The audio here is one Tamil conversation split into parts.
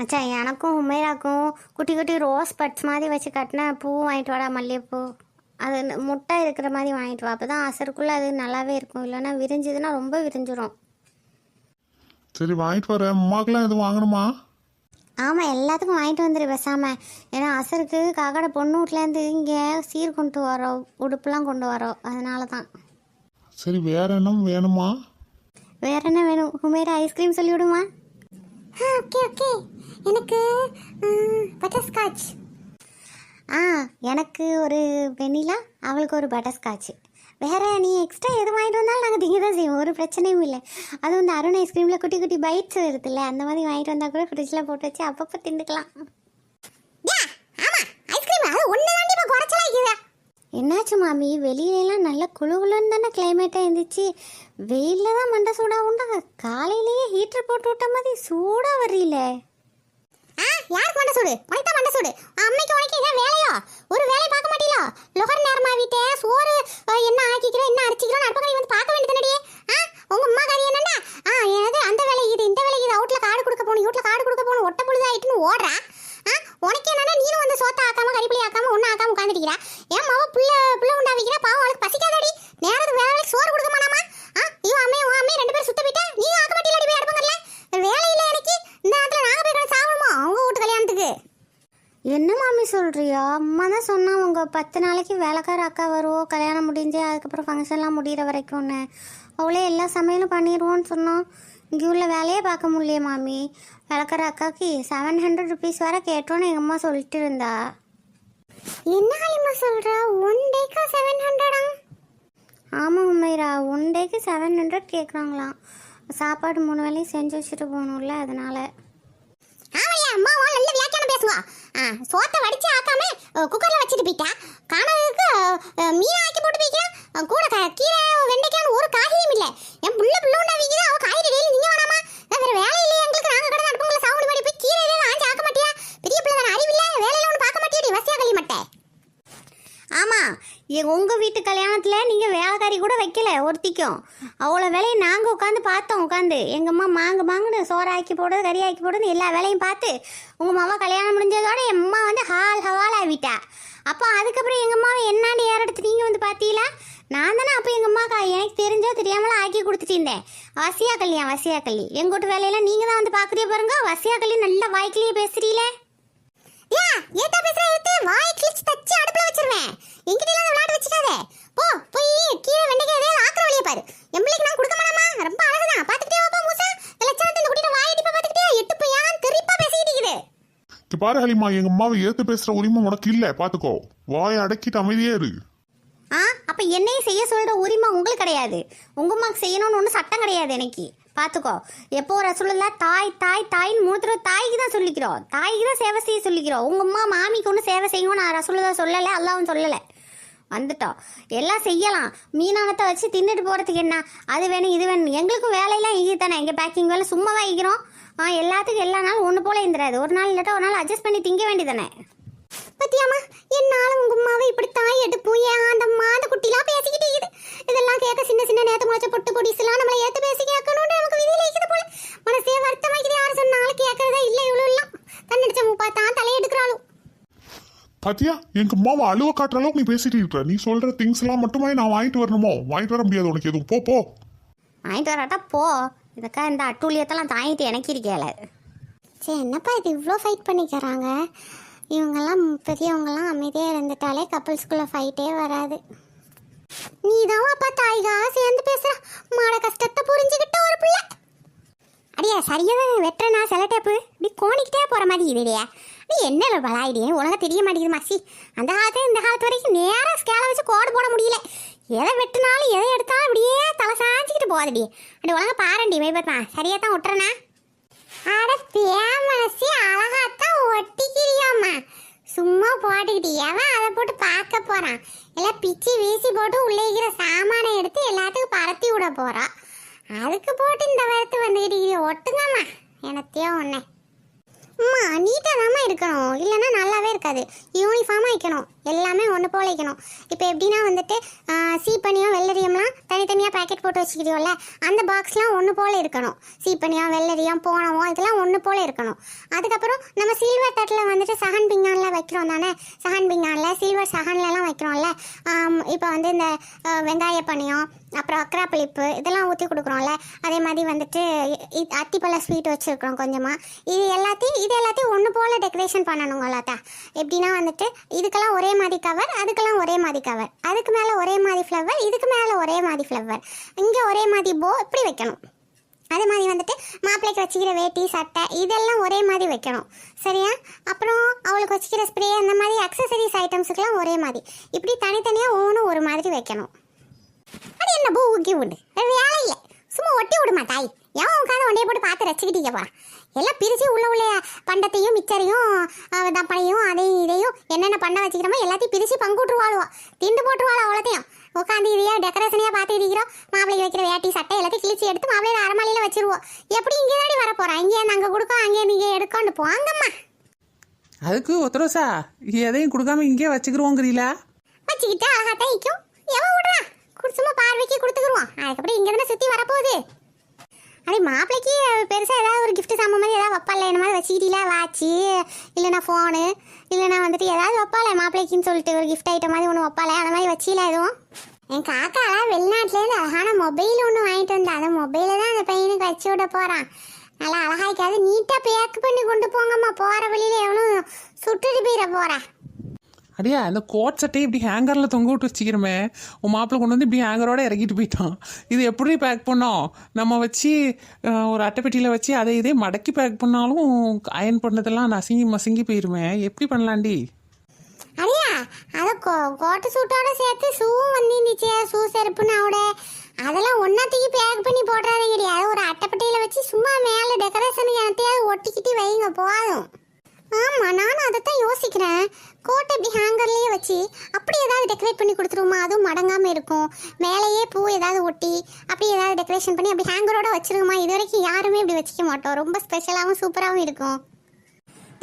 மச்சான் எனக்கும் உமேராக்கும் குட்டி குட்டி ரோஸ் பட்ஸ் மாதிரி வச்சு கட்டின பூ வாங்கிட்டு வாடா மல்லிகைப்பூ. அது முட்டை இருக்கிற மாதிரி வாங்கிட்டு வா. அப்போ தான் அசருக்குள்ளே அது நல்லாவே இருக்கும். இல்லைன்னா விரிஞ்சுதுன்னா ரொம்ப விரிஞ்சிரும். சரி வாங்கிட்டு வரேன். அம்மாக்கெல்லாம் எதுவும் வாங்கணுமா? ஆமாம் எல்லாத்துக்கும் வாங்கிட்டு வந்துடு பேசாமல் ஏன்னா அசருக்கு காக்கடை பொண்ணு வீட்லேருந்து இங்கே சீர் கொண்டு வரோம் உடுப்புலாம் கொண்டு வரோம் அதனால தான் சரி வேற என்ன வேணுமா? வேற என்ன வேணும்? உமேரா ஐஸ்கிரீம் சொல்லி விடுமா? Okay okay. எனக்கு பட்டர்ஸ்காட்ச் ஆ எனக்கு ஒரு வெண்ணிலா அவளுக்கு ஒரு பட்டர்ஸ்காட்ச் வேற நீ எக்ஸ்ட்ரா எது வாங்கிட்டு வந்தாலும் நாங்கள் திங்க தான் செய்வோம். ஒரு பிரச்சனையும் இல்லை. அதுவும் இந்த அருண் ஐஸ்கிரீமில் குட்டி குட்டி பைட்ஸ் இருக்குல்ல அந்த மாதிரி வாங்கிட்டு வந்தால் கூட ஃப்ரிட்ஜில் போட்டு வச்சு அப்பப்போ திண்டுக்கலாம் என்னாச்சு மாமி? வெளியிலலாம் நல்ல குளுகுலுன்னு தானே கிளைமேட்டாக இருந்துச்சு. வெயிலில் தான் மண்டை சூடாக உண்டா. காலையிலேயே ஹீட்டர் போட்டு விட்ட மாதிரி சூடாக வரல யாருக்கு மண்டை சூடு? உனக்கு தான் மண்டை சூடு. அம்மைக்கு உனக்கு என்ன வேலையா? ஒரு வேலையை பார்க்க மாட்டீங்களா? லொகர் நேரமா வீட்டே? சோறு என்ன ஆக்கிக்கிறோம் என்ன அரைச்சிக்கிறோம் அடுப்பக்கறி வந்து பார்க்க வேண்டியதுனடியே ஆ உங்க அம்மா காரி என்னண்டா ஆ என்னது அந்த வேலை இது இந்த வேலை இது அவுட்ல காடு கொடுக்க போகணும் வீட்ல காடு கொடுக்க போகணும் ஒட்ட பொழுதாயிட்டுன்னு ஓடுறா? ஆ உனக்கு என்னன்னா நீனும் வந்து சோத்த ஆக்காம கறிப்பிளி ஆக்காம ஒன்றும் ஆக்காம உட்காந்துருக்கிறா ஏன் மாவ புள்ள புள்ள உண்டா வைக்கிறா? பாவம் அவளுக்கு பசிக்காதடி. நேரத்துக்கு வேலை வேலைக்கு சோறு கொடுக்க மாட்டாமா? ஆ இவன் அம்மையும் உன் அம்மே ரெண்டு பேரும் சுத்த போயிட்டா? நீ ஆக்க மாட்டீங்களா போய் அடுப்பங்கல்ல வேலை இல்லை எனக்கு இந்த நேரத்தில் நாங்கள் போய் கிடந்து சாப்பிடுமா அவங்க வீட்டு கல்யாணத்துக்கு என்ன மாமி சொல்கிறியா அம்மா தான் சொன்னா உங்கள் பத்து நாளைக்கு வேலைக்கார அக்கா வருவோம் கல்யாணம் முடிஞ்சு அதுக்கப்புறம் ஃபங்க்ஷன்லாம் முடிகிற வரைக்கும்னு. அவளே எல்லா சமையலும் பண்ணிடுவோன்னு சொன்னோம் இங்கே உள்ள வேலையே பார்க்க முடியலையே மாமி. வேலைக்கார அக்காவுக்கு செவன் ஹண்ட்ரட் ருபீஸ் வர கேட்டோன்னு எங்கள் அம்மா சொல்லிட்டு இருந்தா. என்ன ஹலிமா சொல்கிறா ஒன் டேக்கா செவன் ஹண்ட்ரடா ஆமாம் உண்மைரா ஒன் டேக்கு செவன் ஹண்ட்ரட் கேட்குறாங்களாம் சாப்பாடு மூணு வேலையும் செஞ்சு வச்சுட்டு போகணும்ல அதனால ஆமாய்யா அம்மாவா நல்ல வியாக்கியானம் பேசுவா ஆ சோத்தை வடிச்சு ஆக்காம குக்கர்ல வச்சுட்டு போயிட்டா காணதுக்கு மீன் ஆக்கி போட்டு போய்க்கிறா அஹ், கூட க- கீரை வெண்டைக்கான்னு ஒரு காயும் இல்ல என் புள்ள புள்ள உண்டா வைக்கிறா அவ காய்கறி டெய்லி நீங்க வேணாமா அஹ், வேற வேலை இல்லையா எங்களுக்கு நாங்க கடந்து அடுப்புங்களை சாவுடி மாதிரி போய் கீரை எதாவது ஆஞ்சு ஆக்க மாட்டியா பெரிய பிள்ளை தானே அறிவில்ல வேலையில ஒன்று பார்க்க மாட்டியாடி வசியா களி மட்டை ஆமா எ- உங்க வீட்டு கல்யாணத்துல நீங்க வேலைக்காரி கூட வைக்கல ஒருத்திக்கும் அவ்வளோ வேலையை நாங்க உட்காந்து பார்த்தோம் உட்காந்து எங்க அம்மா மாங்கு மாங்குன்னு சோறு ஆக்கி போடுறது எல்லா வேலையும் பார்த்து உங்கள் மாமா கல்யாணம் முடிஞ்சதோட என் அம்மா வந்து ஹால் ஹவால் ஆகிட்டா அப்போ அதுக்கப்புறம் எங்கள் அம்மாவை என்னாண்டு ஏறெடுத்து நீங்கள் வந்து பார்த்தீங்களா? நான் தானே அப்போ எங்கள் அம்மாக்கா எனக்கு தெரிஞ்சோ தெரியாமல் ஆக்கி கொடுத்துட்டு இருந்தேன். வசியா கல்யா வசியா கல்லி எங்கூட்டு வேலையெல்லாம் நீங்கள் தான் வந்து பாக்குறீ பாருங்க. வசியா கல்லி நல்ல வாய்க்கிலேயே பேசுறீங்களே? யா ஏத்தா பேசுற ஏத்து வாய் கிழிச்சு தச்சு அடுப்புல வச்சிருவேன். என்கிட்ட எல்லாம் விளையாட வச்சுக்காத. போ போய் கீழே வெண்டைக்காய் ஏதாவது ஆக்கிற வழியை பாரு. எம்பிளைக்கு நான் கொடுக்க மாட்டாமா? ரொம்ப அழகுதான். பாத்துக்கிட்டே வாப்பா மூசா. பாரு ஹலிமா எங்க அம்மாவை ஏத்து பேசுற உரிமை உனக்கு இல்ல. பாத்துக்கோ. வாயை அடக்கிட்டு அமைதியே இரு. ஆ அப்ப என்னையும் செய்ய சொல்ற உரிமை உங்களுக்கு கிடையாது. உங்க அம்மாக்கு செய்யணும்னு ஒன்றும் சட்டம் கிடையாது எனக்கு. பார்த்துக்கோ எப்போ ரசூலுல்லா தாய் தாய் தாயின்னு மூத்திர தாய்க்கு தான் சொல்லிக்கிறோம். தாய்க்கு தான் சேவை செய்ய சொல்லிக்கிறோம். உங்க அம்மா மாமிக்கு ஒன்றும் சேவை செய்யணும் நான் ரசூலுல்லா சொல்லலை அல்லாவும் சொல்லலை. வந்துட்டோம். எல்லாம் செய்யலாம். மீனானத்தை வச்சு தின்னுட்டு போகிறதுக்கு என்ன? அது வேணும் இது வேணும். எங்களுக்கும் வேலையெல்லாம் ஈஸி தானே எங்கள் பேக்கிங் வேலை சும்மா வைக்கிறோம் எல்லாத்துக்கும் எல்லா நாளும் ஒன்று போல இருந்துராது ஒரு நாள் இல்லாட்டா ஒரு நாள் அட்ஜஸ்ட் பண்ணி திங்க வேண்டியதானே பத்தியாமா என்னால உங்க அம்மாவை இப்படி தாய் எடுப்பு ஏன் அந்த மாத குட்டிலாம் பேசிக்கிட்டு இருக்குது. இதெல்லாம் கேட்க சின்ன சின்ன நேத்து முளைச்ச பொட்டு பொடிசுலாம் நம்மளை ஏற்று பேசி கேட்கணும்னு நமக்கு விதியில இருக்குது போல மனசே வருத்தமாக்கிது யார் சொன்னாலும் கேட்கறதா இல்லை இவ்வளோ எல்லாம் தன்னடிச்ச மூப்பா தான் தலையெடுக்கிறாளும் பாத்தியா? எங்க அம்மாவை அழுவ காட்டுற அளவுக்கு நீ பேசிட்டு இருக்க. நீ சொல்ற திங்ஸ் எல்லாம் மட்டுமே நான் வாங்கிட்டு வரணுமோ? வாங்கிட்டு வர முடியாது உனக்கு எதுவும். போ போ. வாங்கிட்டு வராட்டா போ. இதுக்கா இந்த அட்டூழியத்தெல்லாம் தாங்கிட்டு எனக்கு இருக்கேல சரி என்னப்பா இது இவ்வளோ ஃபைட் பண்ணிக்கிறாங்க இவங்கெல்லாம் பெரியவங்கெல்லாம் அமைதியாக இருந்துட்டாலே கப்பல்ஸ்குள்ளே ஃபைட்டே வராது. நீ தான் தாய்கா சேர்ந்து பேசுற. மாட கஷ்டத்தை புரிஞ்சுக்கிட்ட ஒரு பிள்ளை. அடியா சரியாக வெட்டுறனா செலட்டேப்பு? இப்படி கோணிக்கிட்டே போகிற மாதிரி இதுடியா நீ என்ன பலாயிடியே உனக்கு தெரிய மாட்டேங்குது மசி அந்த காலத்துல இந்த காலத்து வரைக்கும் நேராக ஸ்கேலை வச்சு கோடு போட முடியல. எதை வெட்டினாலும் எதை எடுத்தாலும் அப்படியே தலை சாஞ்சிக்கிட்டு போகுதுடி. அப்படி உலக பாரண்டி மேய்பத்தா சரியா தான் விட்டுறனா அட பேமனசி அழகாத்தான் ஒட்டிக்கிறியாம்மா. சும்மா போட்டுக்கிட்டு எவன் அதை போட்டு பார்க்க போறான்? எல்லாம் பிச்சு வீசி போட்டு உள்ளே இருக்கிற சாமானை எடுத்து எல்லாத்துக்கும் பரத்தி விட போறான் அதுக்கு போட்டு இந்த வயத்து வந்துக்கிட்டு ஒட்டுங்கம்மா. எனத்தையும் ஒன்று அம்மா நீட்டாக தாம்மா இருக்கணும். இல்லைன்னா நல்லாவே இருக்காது. யூனிஃபார்மாக வைக்கணும். எல்லாமே ஒன்று போல வைக்கணும் இப்போ எப்படின்னா வந்துட்டு சீப்பனியும் வெள்ளரியும்லாம் தனித்தனியாக பேக்கெட் போட்டு வச்சுக்கிறியோல்ல அந்த பாக்ஸ்லாம் ஒன்று போல இருக்கணும். சீப்பனியம் வெள்ளரியும் போனமோ இதெல்லாம் ஒன்று போல இருக்கணும். அதுக்கப்புறம் நம்ம சில்வர் தட்டில் வந்துட்டு சஹன் பிங்கானில் வைக்கிறோம் தானே? சஹன் பிங்கானில் சில்வர் சஹன்லலாம் வைக்கிறோம்ல. இப்போ வந்து இந்த வெங்காய பனியம் அப்புறம் அக்ராபிளிப்பு இதெல்லாம் ஊற்றி கொடுக்குறோம்ல. அதே மாதிரி வந்துட்டு இ- அத்திப்பழ ஸ்வீட் வச்சுருக்குறோம் கொஞ்சமாக இது எல்லாத்தையும் இது எல்லாத்தையும் ஒன்று போல் டெக்கரேஷன் பண்ணணுங்களாத்தா எப்படின்னா வந்துட்டு இதுக்கெல்லாம் ஒரே ஒரே மாதிரி கவர் அதுக்கெல்லாம் ஒரே மாதிரி கவர் அதுக்கு மேலே ஒரே மாதிரி ஃப்ளவர் இதுக்கு மேலே ஒரே மாதிரி ஃப்ளவர் இங்கே ஒரே மாதிரி போ இப்படி வைக்கணும். அதே மாதிரி வந்துட்டு மாப்பிள்ளைக்கு வச்சுக்கிற வேட்டி சட்டை இதெல்லாம் ஒரே மாதிரி வைக்கணும். சரியா? அப்புறம் அவளுக்கு வச்சுக்கிற ஸ்ப்ரே அந்த மாதிரி அக்சசரிஸ் ஐட்டம்ஸுக்கெல்லாம் ஒரே மாதிரி. இப்படி தனித்தனியாக ஒவ்வொன்றும் ஒரு மாதிரி வைக்கணும். அது என்ன பூ ஊக்கி உண்டு. வேலை இல்லை. சும்மா ஒட்டி விடுமா தாய் எவன் உட்காந்து ஒண்டையை போட்டு பார்த்து ரசிக்கிட்டீங்க போறான். எல்லாம் பிரிச்சு உள்ள உள்ள பண்டத்தையும் மிச்சரையும் தப்பனையும் அதையும் இதையும் என்னென்ன பண்ண வச்சுக்கிறோமோ எல்லாத்தையும் பிரிச்சு பங்கு விட்டுருவாளுவோ திண்டு போட்டுருவாளோ அவ்வளோத்தையும். உட்காந்து இதையா டெக்கரேஷனையா பார்த்துட்டு இருக்கிறோம். மாப்பிள்ளைக்கு வைக்கிற வேட்டி சட்டை எல்லாத்தையும் கிழிச்சு எடுத்து மாப்பிள்ளையோட அரமாலையில வச்சிருவோம் எப்படி இங்கே தாடி வர போறோம் இங்கேருந்து அங்கே கொடுக்கும் அங்கேருந்து இங்கே எடுக்கொண்டு போங்கம்மா. அதுக்கு ஒத்தரோசா எதையும் கொடுக்காம இங்கே வச்சுக்கிறோங்கிறீங்களா வச்சுக்கிட்டு அழகா தைக்கும் எவன் விடுறா? குடிச்சுமா பார்வைக்கு கொடுத்துக்குருவோம் அதுக்கப்புறம் இங்கே தானே சுற்றி வரப்போகுது. அடே மாப்பிள்ளைக்கு பெருசாக ஏதாவது ஒரு கிஃப்ட் சாமான் மாதிரி ஏதாவது வைப்பால என்ன மாதிரி வச்சுக்கிட்டீங்களா வாட்சி இல்லைனா ஃபோனு இல்லைனா வந்துட்டு ஏதாவது வைப்பால மாப்பிள்ளைக்குன்னு சொல்லிட்டு ஒரு கிஃப்ட் ஐட்டம் மாதிரி ஒன்று வைப்பால அந்த மாதிரி வச்சில எதுவும்? என் காக்காலாம் வெளிநாட்டிலேருந்து அழகான மொபைல் ஒன்று வாங்கிட்டு வந்தேன் அந்த மொபைலை தான் அந்த பையனுக்கு வச்சு விட போகிறான் நல்லா அழகாய்க்காது நீட்டாக பேக் பண்ணி கொண்டு போங்கம்மா போகிற வழியில எவனும் சுட்டுட்டு போயிட போகிறா அடியா அந்த கோட் சட்டையை இப்படி ஹேங்கரில் தொங்க விட்டு வச்சுக்கிறோமே. உன் மாப்பிள்ளை கொண்டு வந்து இப்படி ஹேங்கரோட இறக்கிட்டு போயிட்டான். இது எப்படி பேக் பண்ணோம்? நம்ம வச்சு ஒரு அட்டைப்பெட்டியில் வச்சு அதை இதே மடக்கி பேக் பண்ணாலும் அயன் பண்ணதெல்லாம் நசுங்கி மசுங்கி போயிருமே. எப்படி பண்ணலாண்டி? அடியா அது கோ- கோட்டு சூட்டோட சேர்த்து ஷூவும் வந்துருந்துச்சு ஷூ செருப்புன்னு அவட அதெல்லாம் ஒன்னாத்தையும் பேக் பண்ணி போடுறாதீங்கடி அது ஒரு அட்டைப்பட்டையில வச்சு சும்மா மேலே டெக்கரேஷனுக்கு எனத்தையாவது ஒட்டிக்கிட்டு வைங்க போதும். ஆமா நானும் அதைத்தான் யோசிக்கிறேன். கோட்டை இப்படி ஹேங்கர்லயே வச்சு அப்படி ஏதாவது டெக்கரேட் பண்ணி கொடுத்துருவோமா? அதுவும் மடங்காம இருக்கும். மேலேயே பூ ஏதாவது ஒட்டி அப்படி ஏதாவது டெக்கரேஷன் பண்ணி அப்படி ஹேங்கரோட வச்சிருக்கோமா இது வரைக்கும் யாருமே இப்படி வச்சுக்க மாட்டோம். ரொம்ப ஸ்பெஷலாகவும் சூப்பராகவும் இருக்கும்.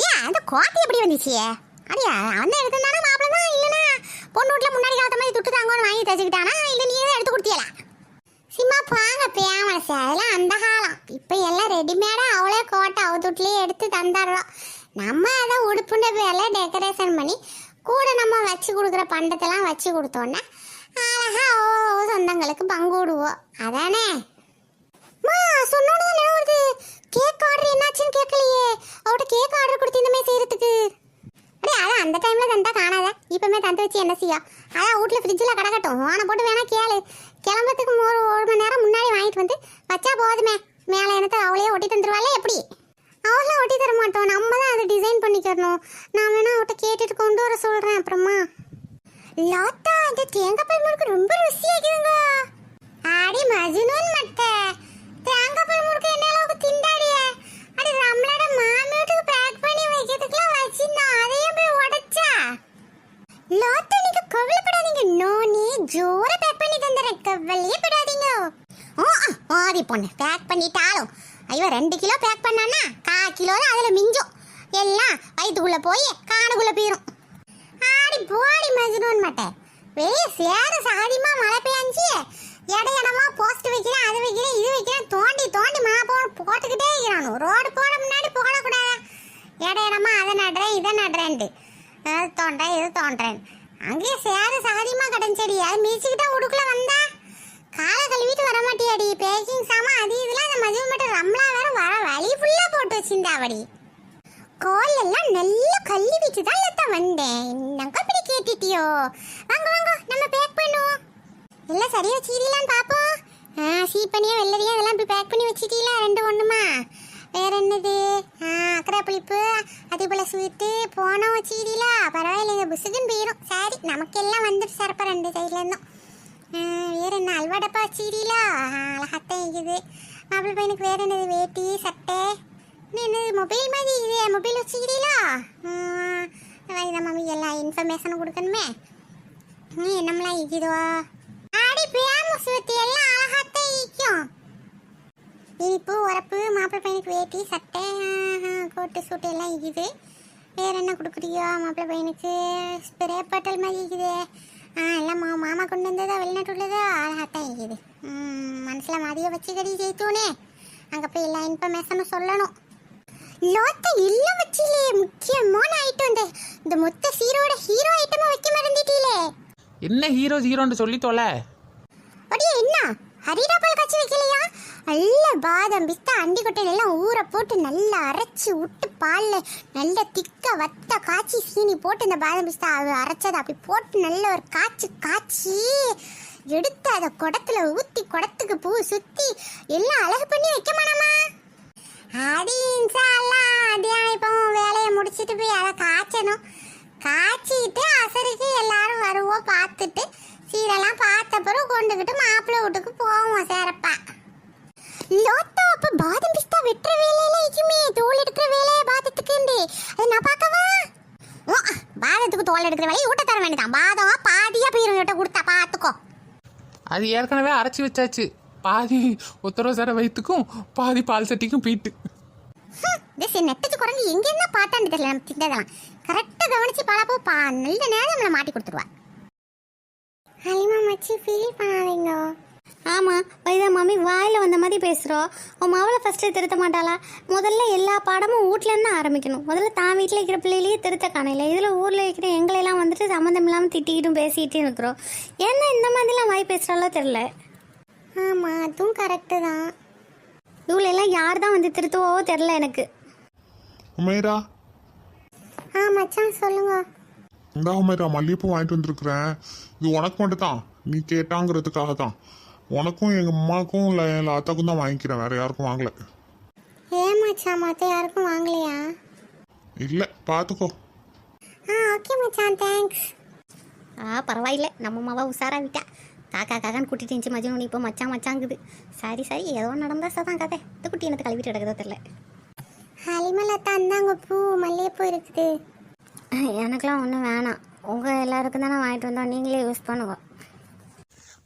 ஏன் அந்த கோட்டை எப்படி வந்துச்சியே? அடியா அந்த எடுத்திருந்தானா மாப்பிள்ள தான்? இல்லைனா பொண்ணு வீட்டில் முன்னாடி காலத்த மாதிரி துட்டு தாங்கன்னு வாங்கி தச்சுக்கிட்டானா? இல்லை நீ தான் எடுத்து கொடுத்தியலாம் சிம்மா பாங்க பேமஸ் அதெல்லாம் அந்த காலம். இப்போ எல்லாம் ரெடிமேடாக அவளே கோட்டை அவ எடுத்து தந்துடுறோம். நம்ம அதை உடுப்புண்ட பேரில் டெக்கரேஷன் பண்ணி கூட நம்ம வச்சு கொடுக்குற பண்டத்தெல்லாம் வச்சு கொடுத்தோன்னா அழகா ஓ சொந்தங்களுக்கு பங்கு விடுவோம் அதானே? மா சொன்னோன்னு வருது? கேக் ஆர்டர் என்னாச்சுன்னு கேட்கலையே. அவட்ட கேக் ஆர்டர் கொடுத்து இந்த மாதிரி செய்யறதுக்கு. அடே அதான் அந்த டைம்ல தந்தா காணாத இப்பவுமே தந்து வச்சு என்ன செய்ய? அதான் வீட்ல ஃப்ரிட்ஜில் கிடக்கட்டும் வானை போட்டு வேணா கேளு கிளம்புறதுக்கு ஒரு ஒரு மணி நேரம் முன்னாடி வாங்கிட்டு வந்து வச்சா போதுமே மேலே எனக்கு அவளே ஒட்டி தந்துருவாள் எப்படி அவளாம் ஒட்டி தர மாட்டோம் நம்ம தான் அதை டிசைன் பண்ணிக்கிறணும் நான் வேணா அவட்ட கேட்டுட்டு கொண்டு வர சொல்றேன் அப்புறமா லாத்தா இந்த தேங்காய் பால் முறுக்கு ரொம்ப ருசியாக்குதுங்க ஆடி மஜுனூன் மட்டை தேங்காய் பால் முறுக்கு என்ன அளவுக்கு திண்டாடிய அடி நம்மளோட மாமி வீட்டுக்கு பேக் பண்ணி வைக்கிறதுக்குலாம் வச்சிருந்தோம் அதையும் போய் உடைச்சா லாத்தா நீங்க கவலைப்படாதீங்க நோனி ஜோர பேக் பண்ணி தந்துறேன் கவலையே படாதீங்க ஓ ஆதி பொண்ணு. பேக் பண்ணிட்டாலும். ஐயோ ரெண்டு கிலோ பேக் பண்ணானா கா கிலோ தான் அதுல மிஞ்சும். எல்லாம் வயிற்றுக்குள்ள போய் காடுக்குள்ளே போயிரும். ஆடி போடி மஜ்னூன் மட்டை. வெளியே சேர சாதிமா மழை பெஞ்சு இடையிடமா போஸ்ட் வைக்கிறேன் அது வைக்கிறேன் இது வைக்கிறேன் தோண்டி தோண்டி மா போ போட்டுக்கிட்டே இருக்கிறானு. ரோடு போட முன்னாடி போடக்கூடாது இடையிடமா அதை நடுறேன் இதை நடுறேன்ட்டு. அது தோன்றேன் இது தோன்றேன். அங்கேயே சேர சாதிமா கடன் அது மீச்சுக்கிட்டா உடுக்குள்ள வந்தா காலை கழுவிட்டு வர மாட்டியாடி? பேக்கிங் சாமான் அது இதெல்லாம் அந்த மதியம் மட்டும் ரம்லா வேற வர வழி ஃபுல்லா போட்டு வச்சிருந்தாவடி. கோல் எல்லாம் நல்லா கழுவிட்டு தான் லத்தா வந்தேன். என்னங்க இப்படி கேட்டுட்டியோ? வாங்க வாங்க நம்ம பேக் பண்ணுவோம். எல்லாம் சரியா வச்சுக்கிறீங்களான்னு பார்ப்போம் ஆ சீப்பனியா வெள்ளரியா இதெல்லாம் இப்படி பேக் பண்ணி வச்சிட்டீங்களா? ரெண்டு ஒண்ணுமா? வேற என்னது? ஆ அக்கறை புளிப்பு அதே போல ஸ்வீட்டு போனோம் வச்சுக்கிறீங்களா பரவாயில்லைங்க புசுக்குன்னு போயிடும் சரி நமக்கெல்லாம் வந்துட்டு சரப்பா ரெண்டு சைட்ல வேற என்ன அல்வா டப்பா வச்சுக்கிறீங்களா அழகாத்தான் இருக்குது மாப்பிள்ளை பையனுக்கு வேற என்னது வேட்டி சட்டை? என்னது மொபைல் மாதிரி இது மொபைல் வச்சுக்கிறீங்களா இதை மம்மி எல்லா இன்ஃபர்மேஷனும் கொடுக்கணுமே. நீ என்னம்லாம் இருக்குதோ ஆடி பேமஸ் சுத்தி எல்லாம் அழகாத்தான் இருக்கும் இனிப்பு உரப்பு மாப்பிள்ளை பையனுக்கு வேட்டி சட்டை கோட்டு சூட்டு எல்லாம் இருக்குது வேற என்ன கொடுக்குறியோ மாப்பிள்ளை பையனுக்கு? ஸ்ப்ரே பாட்டல் மாதிரி இருக்குது ஆ எல்லாம் மா மாமா கொண்டு வந்ததா வெளிநாட்டு உள்ளதா? அழகாத்தான் இருக்குது. மனசுல மதிய வச்சுக்கடி ஜெயித்தோனே அங்கே போய் எல்லா இன்ஃபர்மேஷனும் சொல்லணும். லோத்த இல்ல வச்சிலே முக்கியமான ஐட்டம் இந்த இந்த மொத்த சீரோட ஹீரோ ஐட்டமா வைக்க மறந்துட்டீலே என்ன ஹீரோ ஹீரோன்னு சொல்லி தொலை அடியே என்ன? ஹரிடா பால் காய்ச்சி வைக்கலையா? நல்ல பாதம் பிஸ்தா அண்டி கொட்டையில எல்லாம் ஊற போட்டு நல்லா அரைச்சி விட்டு பால்ல நல்ல திக்க வத்த காய்ச்சி சீனி போட்டு இந்த பாதம் பிஸ்தா அது அரைச்சதை அப்படி போட்டு நல்ல ஒரு காய்ச்சி காய்ச்சி எடுத்து அதை குடத்துல ஊத்தி குடத்துக்கு பூ சுத்தி எல்லாம் அழகு பண்ணி வைக்க மாட்டோமா? அது இன்ஷால்லா இப்போ வேலையை முடிச்சிட்டு போய் அதை காய்ச்சணும். காய்ச்சிட்டு அசருக்கு எல்லாரும் வருவோம் பார்த்துட்டு. சீரெல்லாம் பார்த்த பிறகு கொண்டுகிட்டு மாப்பிள்ளை வீட்டுக்கு போவோம் சேரப்பா. லோத்தோ அப்ப பாதம் பிஸ்தா வெட்டுற வேலையில இருக்குமே தோல் எடுக்கிற வேலையை பாதத்துக்கு அது நான் பார்க்கவா? ஓ, பாதத்துக்கு தோல் எடுக்கிற வேலையை ஊட்ட தர வேண்டியதான் பாதம் பாதியா போயிரும் கிட்ட கொடுத்தா பார்த்துக்கோ அது ஏற்கனவே அரைச்சி வச்சாச்சு. பாதி உத்தரவு சார வயிற்றுக்கும் பாதி பால் சட்டிக்கும் பீட்டு திஸ் நெட்டச்சு குரங்கு எங்க என்ன பார்த்தான்னு தெரியல நம்ம திண்டதெல்லாம் கரெக்டாக கவனிச்சு பாலாப்போ பா நல்ல நேரம் நம்மளை மாட்டி கொடுத்துருவா. ஹலிமா மச்சி ஃபீல் பண்ணாதீங்க. ஆமாம் வைதா மாமி வாயில் வந்த மாதிரி பேசுகிறோம் உன் மாவளை ஃபஸ்ட்டு திருத்த மாட்டாளா? முதல்ல எல்லா பாடமும் வீட்லேருந்து ஆரம்பிக்கணும். முதல்ல தான் வீட்டில் இருக்கிற பிள்ளைகளையே திருத்த காணையில இதில் ஊரில் இருக்கிற எங்களெல்லாம் வந்துட்டு சம்மந்தம் இல்லாமல் திட்டிக்கிட்டும் பேசிக்கிட்டும் இருக்கிறோம். ஏன்னா இந்த மாதிரிலாம் வாய் பேசுகிறாலோ தெரில ஆமாம் அதுவும் கரெக்டு தான். இவளெல்லாம் யார் தான் வந்து திருத்துவோ தெரில எனக்கு. உமேரா? ஆ மச்சான் சொல்லுங்க. இந்தா உமேரா மல்லிகைப்பூ வாங்கிட்டு வந்திருக்கிறேன். இது உனக்கு மட்டும் தான் நீ கேட்டாங்கிறதுக்காக தான் உனக்கும் எங்கள் அம்மாக்கும் இல்லை என் அத்தாக்கும் தான் வாங்கிக்கிறேன். வேற யாருக்கும் வாங்கல. ஏன் மச்சான்? மற்ற யாருக்கும் வாங்கலையா? இல்லை பார்த்துக்கோ ஆ ஓகே மச்சான் தேங்க்ஸ் ஆ பரவாயில்ல. நம்ம மாவா உஷாரா விட்டா. காக்கா காக்கான்னு கூட்டிட்டு இருந்துச்சு மஜ்னு. இப்போ மச்சான் மச்சாங்குது. சரி சரி. ஏதோ நடந்தா சதான் கதை. இந்த குட்டி எனக்கு கழுவிட்டு கிடக்குதோ தெரில ஹலிமலத்தா அந்தாங்க பூ. மல்லிகைப்பூ இருக்குது. எனக்கெல்லாம் ஒன்றும் வேணாம். உங்கள் எல்லாருக்கும் தானே வாங்கிட்டு வந்தோம். நீங்களே யூஸ் பண்ணுங்க.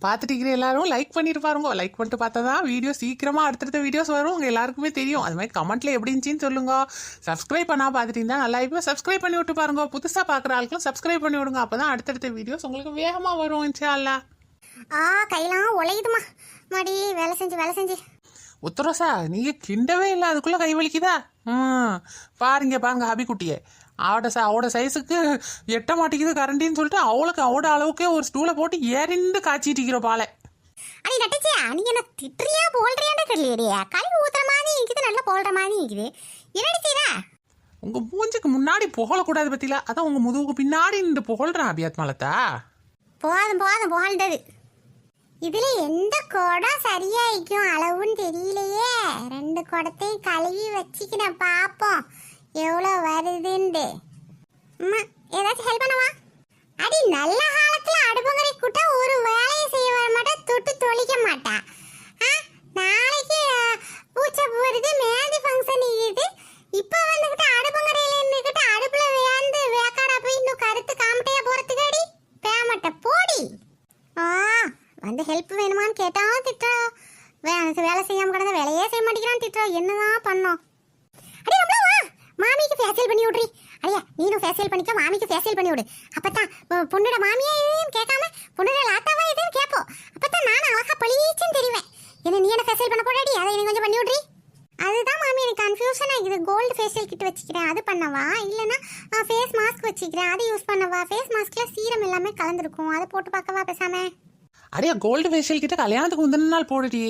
பார்த்துட்டு எல்லாரும் லைக் பண்ணிட்டு பாருங்க. லைக் பண்ணிட்டு பார்த்தா தான் வீடியோ சீக்கிரமாக அடுத்தடுத்த வீடியோஸ் வரும். உங்கள் எல்லாருக்குமே தெரியும். அது மாதிரி கமெண்ட்ல எப்படி இருந்துச்சின்னு சொல்லுங்க. சப்ஸ்கிரைப் பண்ணா பார்த்துட்டு இருந்தா நல்லா இப்போ சப்ஸ்கிரைப் பண்ணி விட்டு பாருங்க. புதுசாக பார்க்குற ஆளுக்கும் சப்ஸ்கிரைப் பண்ணி விடுங்க. அப்போ தான் அடுத்தடுத்த வீடியோஸ் உங்களுக்கு வேகமாக வரும் இன்ஷா அல்லாஹ் ஆ கையெல்லாம் உழையுதுமா. மடி வேலை செஞ்சு வேலை செஞ்சு. உத்தரசா நீங்க கிண்டவே இல்லை. அதுக்குள்ள கை வலிக்குதா? ம் பாருங்க பாருங்க ஹபி குட்டியே அவட ச அவட சைஸுக்கு எட்ட மாட்டேங்குது கரண்டின்னு சொல்லிட்டு அவளுக்கு அவட அளவுக்கே ஒரு ஸ்டூலை போட்டு ஏறிண்டு காய்ச்சிட்டு இருக்கிற பாலை. அடி நட்டுச்சியா? நீ என்ன திட்டுறியா போல்றியான்னு தெரியலையே கழுவி ஊத்துற மாதிரி இருக்குது நல்லா போல்ற மாதிரி இருக்குது. என்னடி செய்யற உங்க மூஞ்சுக்கு முன்னாடி புகழக்கூடாது பத்தில. அதான் உங்க முதுகுக்கு பின்னாடி நின்று புகழ்றான் அபியாத் மலத்தா போதும் போதும் புகழ்ந்தது. இதுல எந்த குடம் சரியாயிக்கும் அளவுன்னு தெரியலையே. ரெண்டு குடத்தையும் கழுவி வச்சுக்கிறேன் பாப்போம். எவ்வளோ வருதுண்டு? அம்மா ஏதாச்சும் ஹெல்ப் பண்ணவா? அடி நல்ல காலத்துல அடுப்புங்கரை கூட்ட ஒரு வேலையை செய்ய வர மாட்டா தொட்டு தொளிக்க மாட்டா. ஆ, நாளைக்கு பூச்சை போறது மேந்தி ஃபங்க்ஷன் இருக்குது. இப்போ வந்துகிட்டு அடுப்புங்கரையில இருந்துகிட்டு அடுப்புல வேந்து வேக்காடா போய் இன்னும் கருத்து காமட்டையா போறதுக்கு அடி? பேமட்ட போடி. ஆ வந்து ஹெல்ப் வேணுமான்னு கேட்டா திட்டுறோம் வேலை செய்யாம கிடந்த வேலையே செய்ய மாட்டேங்கிறான்னு திட்டுறோம் என்னதான் பண்ணோம்? மாமிக்கு ஃபேஷியல் பண்ணி விட்றி. அடியா நீனும் ஃபேஷியல் பண்ணிக்க மாமிக்கு ஃபேஷியல் பண்ணி விடு. அப்பதான் பொண்ணோட மாமியா எதுன்னு கேட்காம பொண்ணோட லாத்தாவா எதையும் கேட்போம் அப்பதான் நானும் அழகா பளிச்சுன்னு தெரிவேன். என்ன நீ என்ன ஃபேஷியல் பண்ண போடாடி அதை எனக்கு கொஞ்சம் பண்ணி விட்றி. அதுதான் மாமி எனக்கு கன்ஃபியூஷன் ஆகுது கோல்டு ஃபேஷியல் கிட் வச்சுக்கிறேன். அது பண்ணவா? இல்லைன்னா ஃபேஸ் மாஸ்க் வச்சுக்கிறேன். அது யூஸ் பண்ணவா? ஃபேஸ் மாஸ்க்கில் சீரம் எல்லாமே கலந்துருக்கும். அதை போட்டு பார்க்கவா பேசாமல் அடையா கோல்டு ஃபேஷியல் கிட்ட கல்யாணத்துக்கு முந்தின நாள் போடுடி.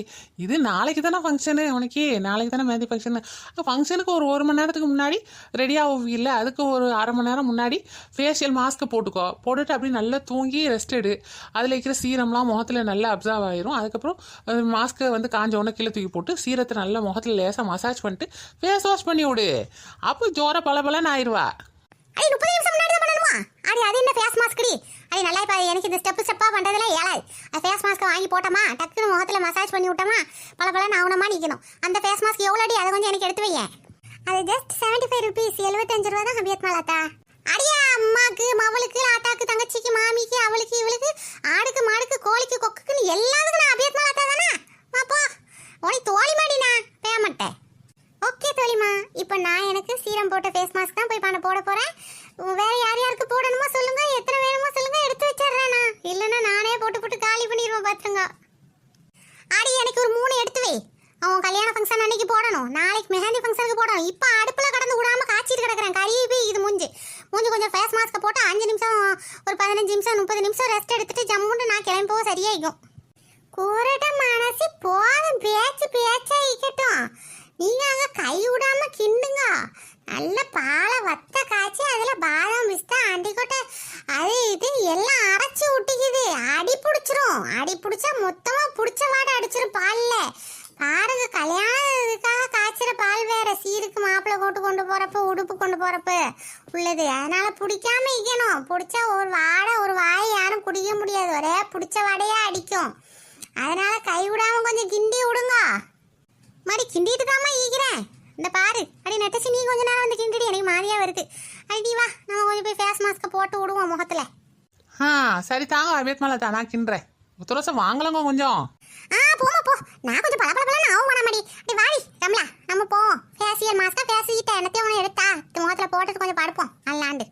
இது நாளைக்கு தானே ஃபங்க்ஷனு உனக்கு நாளைக்கு தானே மேதி ஃபங்க்ஷனு ஃபங்க்ஷனுக்கு ஒரு ஒரு மணி நேரத்துக்கு முன்னாடி ரெடி இல்லை அதுக்கு ஒரு அரை மணி நேரம் முன்னாடி ஃபேஷியல் மாஸ்க்கு போட்டுக்கோ. போட்டுட்டு அப்படியே நல்லா தூங்கி ரெஸ்ட் எடு. அதில் இருக்கிற சீரம்லாம் முகத்தில் நல்லா அப்சர்வ் ஆயிரும். அதுக்கப்புறம் மாஸ்க்கை வந்து காஞ்ச உடனே கீழே தூக்கி போட்டு சீரத்தை நல்லா முகத்தில் லேசாக மசாஜ் பண்ணிட்டு ஃபேஸ் வாஷ் பண்ணி விடு. அப்போ ஜோர பல பலன்னு ஆயிடுவா அடி முப்பது நிமிஷம் முன்னாடி தான் பண்ணணுமா அடி அது என்ன ஃபேஸ் மாஸ்க் அடி அடி நல்லா இப்போ எனக்கு இந்த ஸ்டெப் ஸ்டெப்பாக பண்ணுறதுல ஏழாது. அது ஃபேஸ் மாஸ்க்கை வாங்கி போட்டோமா? டக்குன்னு முகத்தில் மசாஜ் பண்ணி விட்டோமா? பல பல ஆகணுமா நிற்கணும் அந்த ஃபேஸ் மாஸ்க் எவ்வளோ அடி அதை கொஞ்சம் எனக்கு எடுத்து வையேன். அது ஜஸ்ட் செவன்டி ஃபைவ் ருபீஸ் எழுபத்தஞ்சு ரூபா தான் ஹபியத் மாலாத்தா அடியா அம்மாக்கு மவளுக்கு ஆத்தாக்கு தங்கச்சிக்கு மாமிக்கு அவளுக்கு இவளுக்கு ஆடுக்கு மாடுக்கு கோழிக்கு கொக்குக்குன்னு எல்லாத்துக்கும் நான் அபியத் மாலாத்தா தானே? அப்போ உனக்கு தோழி மாடினா? பேமெண்ட்டை ஓகே தோழிமா இப்போ நான் எனக்கு சீரம் போட்ட ஃபேஸ் மாஸ்க் தான் போய் பண்ண போட போகிறேன் வேறு யார் யாருக்கு போடணுமோ சொல்லுங்கள் எத்தனை வேணுமோ சொல்லுங்கள் எடுத்து வச்சிடுறேன் நான். இல்லைன்னா நானே போட்டு போட்டு காலி பண்ணிடுவேன் பார்த்துங்க அடி எனக்கு ஒரு மூணு எடுத்து வை. அவன் கல்யாண ஃபங்க்ஷன் அன்றைக்கி போடணும். நாளைக்கு மெஹந்தி ஃபங்க்ஷனுக்கு போடணும். இப்போ அடுப்பில் கடந்து விடாமல் காய்ச்சிட்டு கிடக்கிறேன். கறியை போய் இது மூஞ்சி. மூஞ்சி கொஞ்சம் ஃபேஸ் மாஸ்க்கை போட்டு அஞ்சு நிமிஷம் ஒரு பதினஞ்சு நிமிஷம் முப்பது நிமிஷம் ரெஸ்ட் எடுத்துட்டு ஜம்முன்னு நான் கிளம்பி போக சரியாயிக்கும். குரட மனசு. போதும். பேச்சு பேச்சா இருக்கட்டும் நீங்க அங்க கை விடாம கிண்டுங்க. நல்ல பாலை வத்த காய்ச்சி அதுல பாதாம் பிஸ்தா அண்டிக்கொட்டை அது இது எல்லாம் அரைச்சி விட்டுக்குது அடி பிடிச்சிரும். அடி பிடிச்சா மொத்தமா பிடிச்ச வாடை அடிச்சிரும் பால்ல. பாருங்க கல்யாணம் இதுக்காக காய்ச்சிற பால் வேற. சீருக்கு மாப்பிள்ளை போட்டு கொண்டு போறப்ப உடுப்பு கொண்டு போறப்ப உள்ளது. அதனால பிடிக்காம இருக்கணும் பிடிச்சா ஒரு வாடை ஒரு வாய் யாரும் குடிக்க முடியாது. ஒரே பிடிச்ச வாடையா அடிக்கும். அதனால கை விடாம கொஞ்சம் கிண்டி விடுங்க மாதிரி கிண்டிட்டு தாம்மா ஈக்கிறேன் இந்த பாரு. அடி நெட்டச்சி நீ கொஞ்ச நேரம் வந்து கிண்டிடி. எனக்கு மாதிரியா வருது அடி வா. நம்ம கொஞ்சம் போய் ஃபேஸ் மாஸ்க்கை போட்டு விடுவோம் முகத்துல. ஆ சரி தாங்க அபியத் மேலே தான் நான் கிண்டுறேன். துளசம் வாங்கலங்க கொஞ்சம். ஆ போமா போ. நான் கொஞ்சம் பல பல ஆகும் பண்ண மாடி. அடி வாடி ரம்லா நம்ம போவோம் ஃபேஷியல் மாஸ்க்கா ஃபேஸ் கிட்ட என்னத்தையும் ஒன்று எடுத்தா. இது முகத்துல போட்டுட்டு கொஞ்சம் படுப்போம். அல்லாண்டு.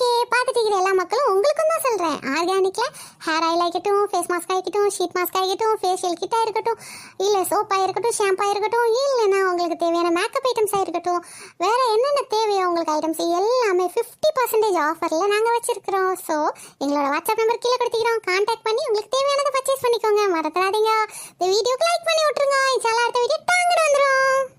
ஓகே பார்த்துட்டு இருக்கிற எல்லா மக்களும் உங்களுக்கும் தான் சொல்கிறேன் ஆர்கானிக்கில் ஹேர் ஆயில் ஆகிக்கட்டும் ஃபேஸ் மாஸ்க் ஆகிக்கட்டும் ஷீட் மாஸ்க் ஆகிக்கட்டும் ஃபேஷியல் கிட்டாக இருக்கட்டும் இல்லை சோப்பாக இருக்கட்டும் ஷாம்பாக இருக்கட்டும் இல்லைன்னா உங்களுக்கு தேவையான மேக்கப் ஐட்டம்ஸாக இருக்கட்டும் வேறு என்னென்ன தேவையோ உங்களுக்கு ஐட்டம்ஸ் எல்லாமே ஃபிஃப்டி பர்சன்டேஜ் ஆஃபரில் நாங்கள் வச்சுருக்கிறோம். ஸோ எங்களோட வாட்ஸ்அப் நம்பர் கீழே கொடுத்துக்கிறோம். கான்டாக்ட் பண்ணி உங்களுக்கு தேவையானதை பர்ச்சேஸ் பண்ணிக்கோங்க. மறந்துடாதீங்க. இந்த வீடியோக்கு லைக் பண்ணி விட்ருங்க இன்ஷால்லா அடுத்த வீடியோ டாங்கன்னு வந்துடும்